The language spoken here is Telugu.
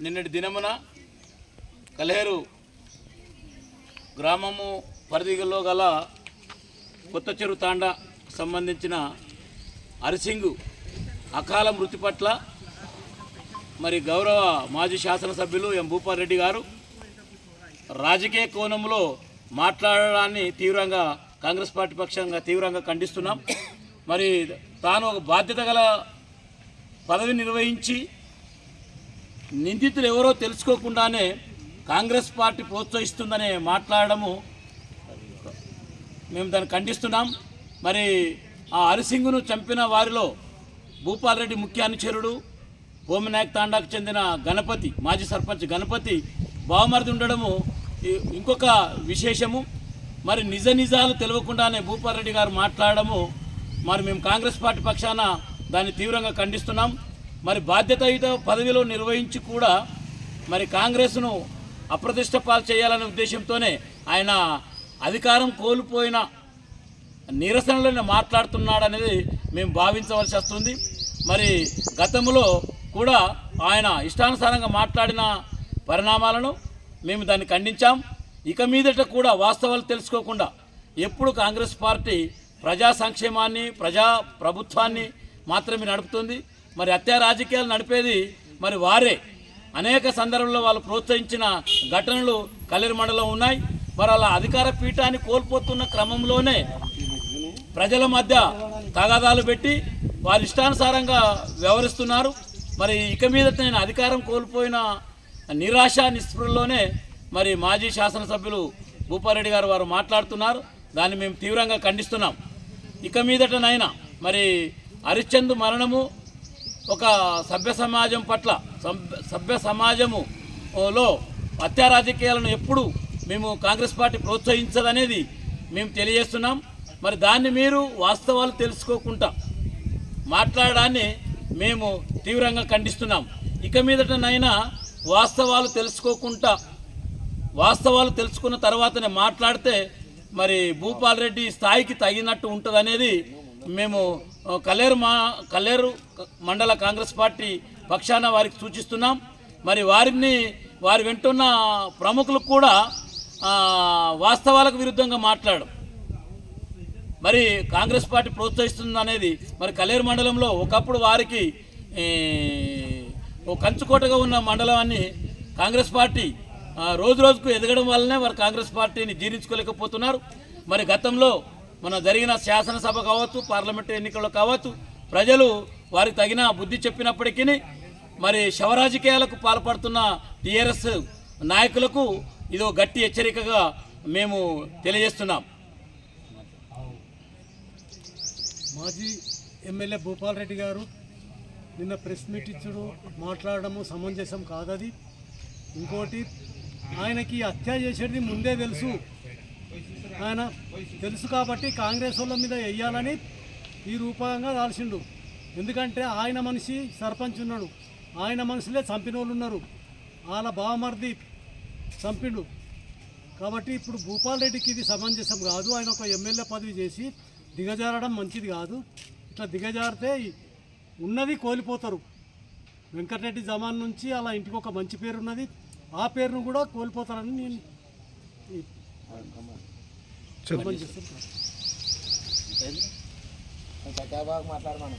నిన్నటి దినమున కలేరు గ్రామము పరిధిలో గల కొత్త చెరు తాండా సంబంధించిన అరిసింగు అకాల మృతి పట్ల మరి గౌరవ మాజీ శాసనసభ్యులు ఎం భూపాల్ రెడ్డి గారు రాజకీయ కోణంలో మాట్లాడడాన్ని తీవ్రంగా కాంగ్రెస్ పార్టీ పక్షంగా తీవ్రంగా ఖండిస్తున్నాం. మరి తాను ఒక బాధ్యత గల పదవి నిర్వహించి నిందితులు ఎవరో తెలుసుకోకుండానే కాంగ్రెస్ పార్టీ ప్రోత్సహిస్తుందనే మాట్లాడడము మేము దాన్ని ఖండిస్తున్నాం. మరి ఆ హరిసింగ్ను చంపిన వారిలో భూపాల్ రెడ్డి ముఖ్య అనుచరుడు భూమినాయక్ తాండాకు చెందిన గణపతి మాజీ సర్పంచ్ గణపతి బావమరిది ఉండడము ఇంకొక విశేషము. మరి నిజ నిజాలు తెలియకుండానే భూపాల్ రెడ్డి గారు మాట్లాడడము మరి మేము కాంగ్రెస్ పార్టీ పక్షాన దాన్ని తీవ్రంగా ఖండిస్తున్నాం. మరి బాధ్యతాయుత పదవిలో నిర్వహించి కూడా మరి కాంగ్రెస్ను అప్రతిష్ట పాలు చేయాలనే ఉద్దేశంతోనే ఆయన అధికారం కోల్పోయిన నిరసనలను మాట్లాడుతున్నాడనేది మేము భావించవలసి వస్తుంది. మరి గతంలో కూడా ఆయన ఇష్టానుసారంగా మాట్లాడిన పరిణామాలను మేము దాన్ని ఖండించాం. ఇక మీదట కూడా వాస్తవాలు తెలుసుకోకుండా ఎప్పుడు కాంగ్రెస్ పార్టీ ప్రజా సంక్షేమాన్ని ప్రజా ప్రభుత్వాన్ని మాత్రమే నడుపుతుంది. మరి హత్యా రాజకీయాలు నడిపేది మరి వారే. అనేక సందర్భంలో వాళ్ళు ప్రోత్సహించిన ఘటనలు కల్లెరు మండలం ఉన్నాయి. మరి అలా అధికార పీఠాన్ని కోల్పోతున్న క్రమంలోనే ప్రజల మధ్య తగాదాలు పెట్టి వారి ఇష్టానుసారంగా వ్యవహరిస్తున్నారు. మరి ఇక మీద నేను అధికారం కోల్పోయిన నిరాశ నిస్పృహలోనే మరి మాజీ శాసనసభ్యులు భూపారెడ్డి గారు వారు మాట్లాడుతున్నారు. దాన్ని మేము తీవ్రంగా ఖండిస్తున్నాం. ఇక మీదటనైనా మరి హరిశ్చంద్ మరణము ఒక సభ్య సమాజం పట్ల సభ్య- సభ్య సమాజము లో హత్యా రాజకీయాలను ఎప్పుడు మేము కాంగ్రెస్ పార్టీ ప్రోత్సహించదనేది మేము తెలియజేస్తున్నాం. మరి దాన్ని మీరు వాస్తవాలు తెలుసుకోకుండా మాట్లాడడాన్ని మేము తీవ్రంగా ఖండిస్తున్నాం. ఇక మీదటనైనా వాస్తవాలు తెలుసుకోకుండా వాస్తవాలు తెలుసుకున్న తర్వాతనే మాట్లాడితే మరి భూపాల్ రెడ్డి స్థాయికి తగినట్టు ఉంటుంది అనేది మేము కల్లేరు మా కల్లేరు మండల కాంగ్రెస్ పార్టీ పక్షాన వారికి సూచిస్తున్నాం. మరి వారిని వారి వెంటున్న ప్రముఖులు కూడా వాస్తవాలకు విరుద్ధంగా మాట్లాడడం. మరి కాంగ్రెస్ పార్టీ ప్రోత్సహిస్తుంది అనేది మరి కల్లేరు మండలంలో ఒకప్పుడు వారికి ఓ కంచుకోటగా ఉన్న మండలాన్ని కాంగ్రెస్ పార్టీ రోజు రోజుకు ఎదగడం వల్లనే వారు కాంగ్రెస్ పార్టీని జీర్ణించుకోలేకపోతున్నారు. మరి గతంలో మన జరిగిన శాసనసభ కావచ్చు పార్లమెంటు ఎన్నికల్లో కావచ్చు ప్రజలు వారికి తగిన బుద్ధి చెప్పినప్పటికీ మరి శవరాజకీయాలకు పాల్పడుతున్న టీఆర్ఎస్ నాయకులకు ఇదో గట్టి హెచ్చరికగా మేము తెలియజేస్తున్నాం. మాజీ ఎమ్మెల్యే భూపాల్ రెడ్డి గారు నిన్న ప్రెస్ మీట్ ఇచ్చుడు మాట్లాడడము సమంజసం కాదది. ఇంకోటి ఆయనకి హత్య చేసేది ముందే తెలుసు. ఆయన తెలుసు కాబట్టి కాంగ్రెస్ వాళ్ళ మీద వెయ్యాలని ఈ రూపంగా రాల్సిండు. ఎందుకంటే ఆయన మనిషి సర్పంచ్ ఉన్నాడు. ఆయన మనుషులే చంపిన వాళ్ళు ఉన్నారు. వాళ్ళ బావమర్ది చంపిండు. కాబట్టి ఇప్పుడు భూపాల్ రెడ్డికి ఇది సమంజసం కాదు. ఆయన ఒక ఎమ్మెల్యే పదవి చేసి దిగజారడం మంచిది కాదు. ఇట్లా దిగజారితే ఉన్నది కోల్పోతారు. వెంకటరెడ్డి జమాన్ నుంచి అలా ఇంటికి ఒక మంచి పేరు ఉన్నది ఆ పేరును కూడా కోల్పోతారని నేను మాట్లాడమను